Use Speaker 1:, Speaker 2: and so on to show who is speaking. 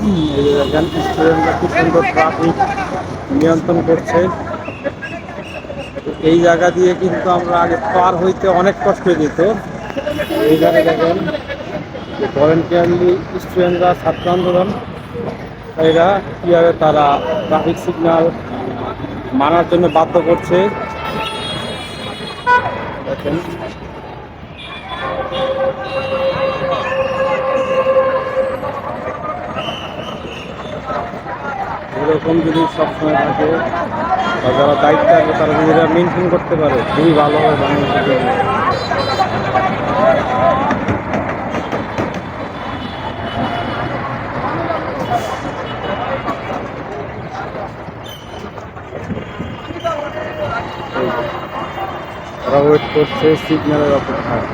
Speaker 1: দেখেন স্টুডেন্টরা কি সুন্দর ট্রাফিক নিয়ন্ত্রণ করছে। এই জায়গা দিয়ে কিন্তু আমরা আগে পার হইতে অনেক কষ্ট দিত। এইখানে দেখেন ভলেন্টিয়ারলি স্টুডেন্টরা ছাত্র আন্দোলন, এরা কীভাবে তারা ট্রাফিক সিগন্যাল মানার জন্য বাধ্য করছে। দেখেন। এরকম যদি সবসময় থাকে, বা যারা দায়িত্ব আছে, তারা যদি এটা মেনটেন করতে পারে, খুবই ভালো হবে বাংলাদেশের জন্য। ওরা ওয়েট করছে সিগন্যালের অপেক্ষায়।